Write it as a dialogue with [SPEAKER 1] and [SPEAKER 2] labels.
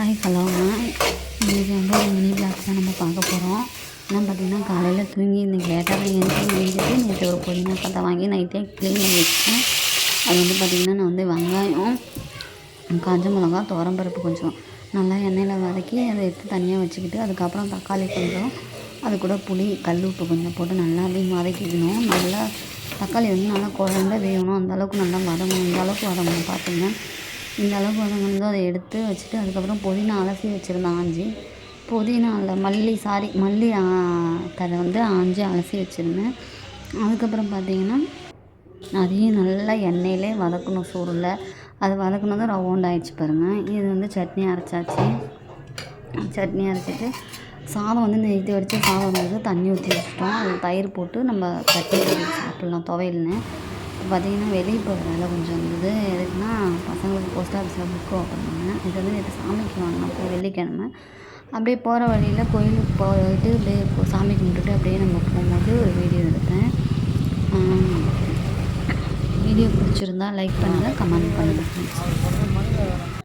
[SPEAKER 1] Hi hello இன்றைக்கி வந்து ஒரு மினி பிளாக் தான் நம்ம பார்க்க போகிறோம் ஆனால் பார்த்திங்கன்னா காலையில் தூங்கி இன்றைக்கி லேட்டாக எழுந்து முடிஞ்சிட்டு நேற்று ஒரு புதினா கத்தை வாங்கி நைட்டே க்ளீன் பண்ணி வச்சேன் அது வந்து பார்த்திங்கன்னா நான் வந்து வெங்காயம் காஞ்ச மிளகா துவரம்பருப்பு கொஞ்சம் நல்லா எண்ணெயில் வதக்கி அதை எடுத்து தனியாக வச்சுக்கிட்டு அதுக்கப்புறம் தக்காளி கொஞ்சம் அது கூட புளி கல் உப்பு கொஞ்சம் போட்டு நல்லா அப்படியே வதக்கிக்கணும். நல்லா தக்காளி வந்து நல்லா குழந்த வேகணும். அந்தளவுக்கு நல்லா வதங்கணும். இந்த அளவுக்கு வதங்கணும் பார்த்துங்க இந்த அளவுக்கு வதங்கினதும் அதை எடுத்து வச்சுட்டு அதுக்கப்புறம் புதினா அலசி வச்சுருந்தேன் ஆஞ்சி. புதினா இல்லை மல்லி சாரி மல்லி தழை வந்து ஆஞ்சி அலசி வச்சுருந்தேன். அதுக்கப்புறம் பார்த்தீங்கன்னா அதையும் நல்லா எண்ணெயிலே வதக்கணும் சூடில். அது வதக்குனதும் ரவுண்ட் ஆகிடுச்சு பாருங்கள் இது வந்து சட்னி அரைச்சாச்சு. சட்னி அரைச்சிட்டு சாதம் வந்து நெய்த்து வடித்து சாதம் வந்து தண்ணி ஊற்றி வச்சுட்டோம். அது தயிர் போட்டு நம்ம சட்னி சாப்பிட்லாம் துவையல்னு. பார்த்திங்கன்னா வெளியே போகிற வேலை கொஞ்சம் இருந்தது எதுக்குன்னா பசங்களுக்கு போஸ்ட் ஆஃபீஸில் புக்கு ஓப்பன் பண்ணேன். இது வந்து நேற்று சாமிக்கு வாங்கினோம். போய் வெள்ளிக்கிழமை. அப்படியே போகிற வழியில் கோயிலுக்கு போயிட்டு அப்படியே சாமி கும்பிட்டுட்டு அப்படியே நம்ம போகும்போது ஒரு வீடியோ எடுத்தேன். வீடியோ பிடிச்சிருந்தா லைக் பண்ணுங்கள் கமெண்ட் பண்ணுங்கள்